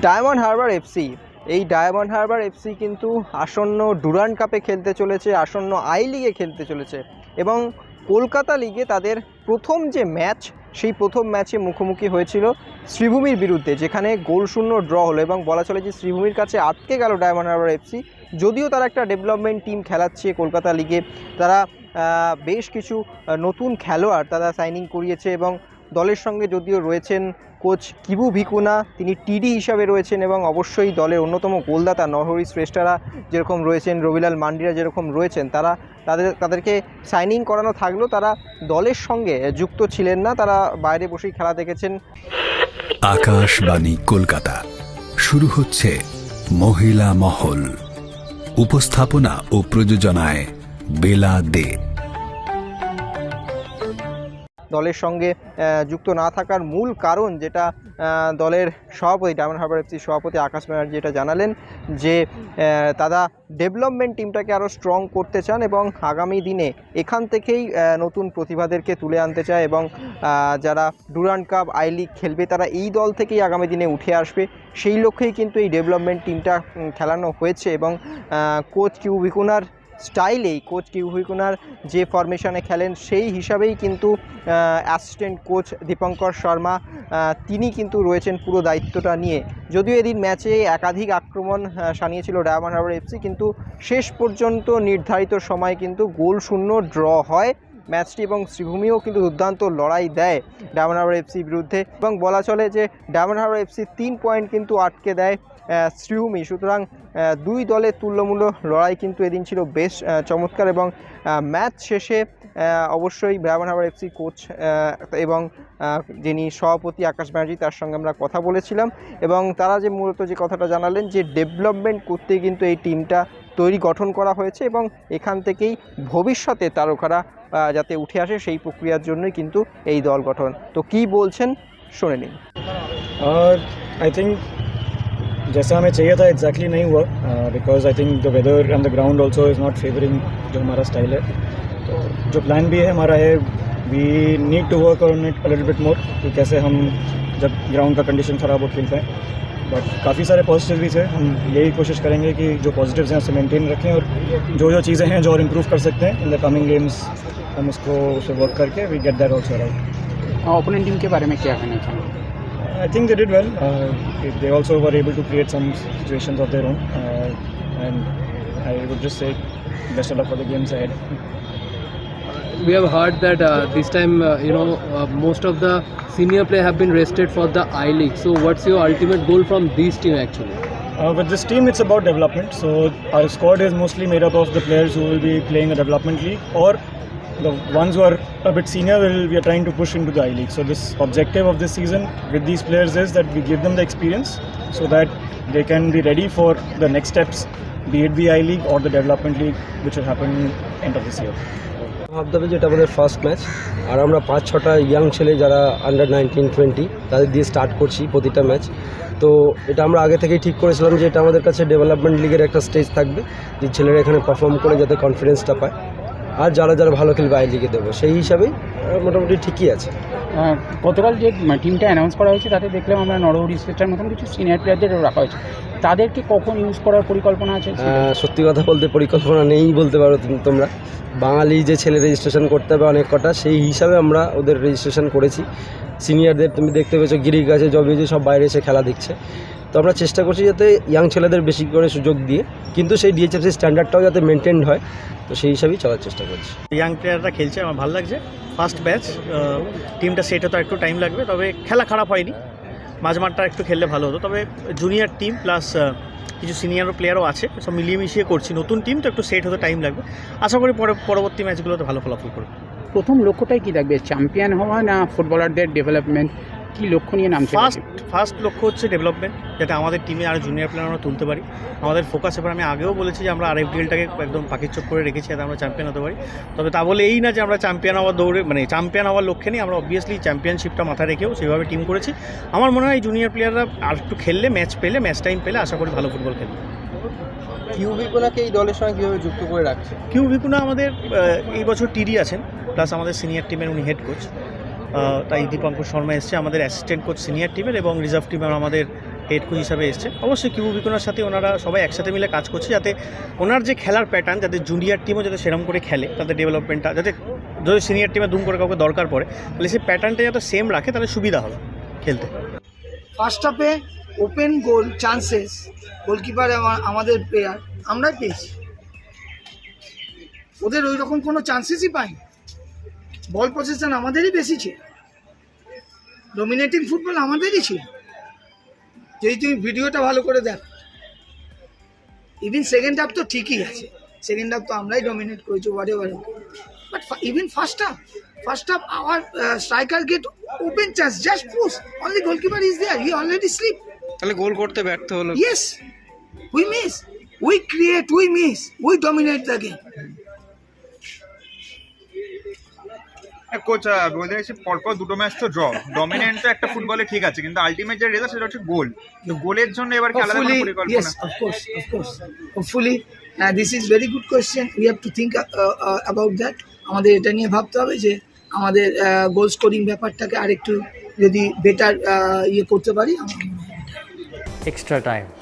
Diamond Harbour FC. এই Diamond Harbour FC কিন্তু আসন্ন ডুরান্ড কাপে খেলতে চলেছে, আসন্ন আই লিগে খেলতে চলেছে এবং কলকাতা লিগে তাদের প্রথম যে ম্যাচ, সেই প্রথম ম্যাচে মুখোমুখি হয়েছিল শ্রীভূমির বিরুদ্ধে, যেখানে গোলশূন্য ড্র হলো এবং বলা চলে যে শ্রীভূমির কাছে আটকে গেল ডায়মন্ড হারবার এফসি। যদিও তারা একটা ডেভেলপমেন্ট টিম খেলাচ্ছে কলকাতা লিগে, তারা বেশ কিছু নতুন খেলোয়াড় তারা সাইনিং করিয়েছে এবং দলের সঙ্গে যদিও রয়েছেন কোচ কিবু ভিকুনা, তিনি টিডি হিসাবে রয়েছেন এবং অবশ্যই দলের অন্যতম গোলদাতা নরহরি শ্রেষ্ঠারা যেরকম রয়েছেন, রবিলাল মান্ডিরা যেরকম রয়েছেন, তারা তাদের, তাদেরকে সাইনিং করানো থাকলেও তারা দলের সঙ্গে যুক্ত ছিলেন না, তারা বাইরে বসেই খেলা দেখেছেন। আকাশবাণী কলকাতা। শুরু হচ্ছে মহিলা মহল। উপস্থাপনা ও প্রযোজনায় বেলা দে। দলের সঙ্গে যুক্ত না থাকার মূল কারণ যেটা দলের সভাপতি, ডায়মন্ড হারবার এফসি সভাপতি আকাশ ব্যানার্জি এটা জানালেন যে তারা ডেভেলপমেন্ট টিমটাকে আরও স্ট্রং করতে চান এবং আগামী দিনে এখান থেকেই নতুন প্রতিভাদেরকে তুলে আনতে চায় এবং যারা ডুরান্ড কাপ, আই লিগ খেলবে, তারা এই দল থেকেই আগামী দিনে উঠে আসবে। সেই লক্ষ্যেই কিন্তু এই ডেভেলপমেন্ট টিমটা খেলানো হয়েছে এবং কোচ কিউ ভিকুনার স্টাইলেই কোচ কিউভিকুনার যে ফরমেশনে খেলেন, সেই হিসাবেই কিন্তু অ্যাসিস্ট্যান্ট কোচ দীপঙ্কর শর্মা তিনি কিন্তু রয়েছেন পুরো দায়িত্বটা নিয়ে। যদিও এদিন ম্যাচে একাধিক আক্রমণ সানিয়েছিল ডায়মন্ড হারবার এফসি, কিন্তু শেষ পর্যন্ত নির্ধারিত সময় কিন্তু গোল শূন্য, ড্র হয়। ম্যাচটি এবং শ্রীভূমিও কিন্তু দুর্দান্ত লড়াই দেয় ডায়মন্ড হারবার এফসির বিরুদ্ধে। এবং বলা চলে যে, ডায়মন্ড হারবার এফসি তিন পয়েন্ট কিন্তু আটকে দেয়। শ্রীভূমি। সুতরাং দুই দলের তুল্যমূল্য লড়াই কিন্তু এদিন ছিল বেশ চমৎকার এবং ম্যাচ শেষে অবশ্যই ব্রাহ্মণ ব্রাহ্মণহাবার এফসি কোচ এবং যিনি সভাপতি আকাশ ব্যানার্জি, তার সঙ্গে আমরা কথা বলেছিলাম। এবং তারা যে মূলত যে কথাটা জানালেন যে ডেভেলপমেন্ট করতে কিন্তু এই টিমটা তৈরি, গঠন করা হয়েছে এবং এখান থেকেই ভবিষ্যতে তারকারা যাতে উঠে আসে সেই প্রক্রিয়ার জন্যই কিন্তু এই দল গঠন। তো কি বলছেন? শুনে নিন। আই থিঙ্ক जैसा हमें चाहिए था एग्जैक्टली नहीं हुआ because I think the weather and the ground also is not favouring जो हमारा स्टाइल है। तो जो प्लान भी है हमारा है we need to work on it little bit more कि कैसे हम जब ग्राउंड का कंडीशन ख़राब हो खेल पाएँ। बट काफ़ी सारे पॉजिटिव भी थे। हम यही कोशिश करेंगे कि जो पॉजिटिव्स हैं, उसे मेंटेन रखें और जो जो चीज़ें हैं, जो और इम्प्रूव कर सकते हैं इन द कमिंग गेम्स हम उसको, उसे वर्क करके we get that also right opponent team के बारे में क्या कहना चाहेंगे? I think they did well. Uh, they also were able to create some situations of their own. Uh, and I would just say best of luck for the games ahead. we have heard that uh, this time uh, you know uh, most of the senior player have been rested for the i league so what's your ultimate goal from this team actually Uh, with this team, it's about development. So our squad is mostly made up of the players who will be playing a development league or the ones who are a bit senior will we are trying to push into the I League. So this objective of this season with these players is that we give them the experience so that they can be ready for the next steps, be it the I League or the development league, which will happen end of this year. হাবদাবে যেটা আমাদের first match আর আমরা পাঁচ ছটা young ছেলে যারা under nineteen twenty তাদের দিয়ে start করছি প্রতিটা ম্যাচ তো এটা আমরা আগে থেকেই ঠিক করেছিলাম যে এটা আমাদের কাছে ডেভেলপমেন্ট লিগের একটা স্টেজ থাকবে যে ছেলেরা এখানে পারফর্ম করে যাতে কনফিডেন্সটা পায় আর যারা যারা ভালো খেলবে, আই লিগে দেবো। সেই হিসাবেই মোটামুটি ঠিকই আছে। গতকাল যে টিমটা অ্যানাউন্স করা হয়েছে, তাতে দেখলাম আমরা নরহরি স্টেটার মতন কিছু সিনিয়র প্লেয়ারদেরও রাখা হয়েছে। তাদেরকে কখন ইউজ করার পরিকল্পনা আছে? সত্যি কথা বলতে পরিকল্পনা নেই বলতে পারো তোমরা। বাঙালি যে ছেলে রেজিস্ট্রেশন করতে হবে অনেক কটা সেই হিসাবে আমরা ওদের রেজিস্ট্রেশন করেছি। সিনিয়রদের তুমি দেখতে পেয়েছ গিরিক আছে জবিজি সব বাইরে এসে খেলা দিচ্ছে তো আমরা চেষ্টা করছি যাতে ইয়াং ছেলেদের বেশি করে সুযোগ দিয়ে কিন্তু সেই ডিএচএফসি স্ট্যান্ডার্ডটাও যাতে মেনটেন হয় তো সেই হিসাবেই চলার চেষ্টা করছি। ইয়াং প্লেয়াররা খেলছে আমার ভালো লাগছে। ফার্স্ট ব্যাচ টিমটা সেট হতে একটু টাইম লাগবে তবে খেলা খারাপ হয়নি। মাঝমাঠটা একটু খেললে ভালো হতো। তবে জুনিয়র টিম প্লাস কিছু সিনিয়র প্লেয়ারও আছে, সব মিলিয়ে মিশিয়ে করছি। নতুন টিম তো একটু সেট হতে টাইম লাগবে। আশা করি পরে, পরবর্তী ম্যাচগুলোতে ভালো ফলাফল করবে। প্রথম লক্ষ্যটাই কী লাগবে চ্যাম্পিয়ন হওয়া না ফুটবলারদের ডেভেলপমেন্ট কি লক্ষ্য নিয়ে নামছে ফার্স্ট ফার্স্ট লক্ষ্য হচ্ছে ডেভেলপমেন্ট যাতে আমাদের টিমে আরও জুনিয়র প্লেয়ার আমরা তুলতে পারি। আমাদের ফোকাস এবার আমি আগেও বলেছি যে আমরা আর আরএফডিএলটাকে একদম পাখির চোখ করে রেখেছি যাতে আমরা চ্যাম্পিয়ন হতে পারি। তবে তা বলে এই না যে আমরা চ্যাম্পিয়ন হওয়ার দৌড়ে মানে চ্যাম্পিয়ন হওয়ার লক্ষ্যে নেই আমরা অবভিয়াসলি চ্যাম্পিয়নশিপটা মাথায় রেখেও সেভাবে টিম করেছি। আমার মনে হয় জুনিয়র প্লেয়াররা আর একটু খেললে ম্যাচ পেলে ম্যাচ টাইম পেলে আশা করি ভালো ফুটবল খেলবে। কিউ ভিকুনাকে এই দলের সঙ্গে কীভাবে যুক্ত করে রাখছে? কিউ ভিকুনা আমাদের এই বছর টিডি আছেন প্লাস আমাদের সিনিয়র টিমের উনি হেড কোচ তাই দীপঙ্কর শর্মা এসছে, আমাদের অ্যাসিস্ট্যান্ট কোচ সিনিয়র টিমের এবং রিজার্ভ টিমের আমাদের হেড কোচ হিসাবে এসছে। অবশ্যই কিউ বিকোনার সাথে ওনারা সবাই একসাথে মিলে কাজ করছে যাতে ওনার যে খেলার প্যাটার্ন যাতে জুনিয়র টিমও যাতে সেরকম করে খেলে, তাদের ডেভেলপমেন্টটা যাতে যদি সিনিয়র টিমে দুম করে কাউকে দরকার পড়ে, তাহলে সেই প্যাটার্নটা যাতে সেম রাখে, তাহলে সুবিধা হবে খেলতে। ফার্স্ট হাফে ওপেন গোল চান্সেস গোলকিপার আমাদের প্লেয়ার আমরাই পেয়েছি। ওদের ওই রকম কোনো চান্সেসই পাইনি। বল পজিশন আমাদেরই বেশি ছিল। ডোমিনেটিং ফুটবল আমাদেরই ছিল। যদি তুমি ভিডিওটা ভালো করে দেখো। ইভিন সেকেন্ড হাফ তো ঠিকই আছে। সেকেন্ড হাফ তো আমরাই ডমিনেট করেছি whatever but even first half first half our striker get open chance just push only goalkeeper is there he already slip তাহলে গোল করতে ব্যর্থ হলো। Yes we miss we create we miss we dominate the game. Coach বলতে চাইছি পরপর দুটো match তো draw dominant তো একটা ফুটবলে ঠিক আছে কিন্তু আলটিমেট যে রেজাল্ট সেটা হচ্ছে গোল তো গোলের জন্য এবার কি আলাদা কোনো পরিকল্পনা? uh, this is very good question. We have to think uh, uh, about that. আমাদের এটা নিয়ে ভাবতে হবে যে আমাদের গোল স্কোরিং ব্যাপারটাকে আরেকটু যদি বেটার ইয়ে করতে পারি এক্সট্রা মনে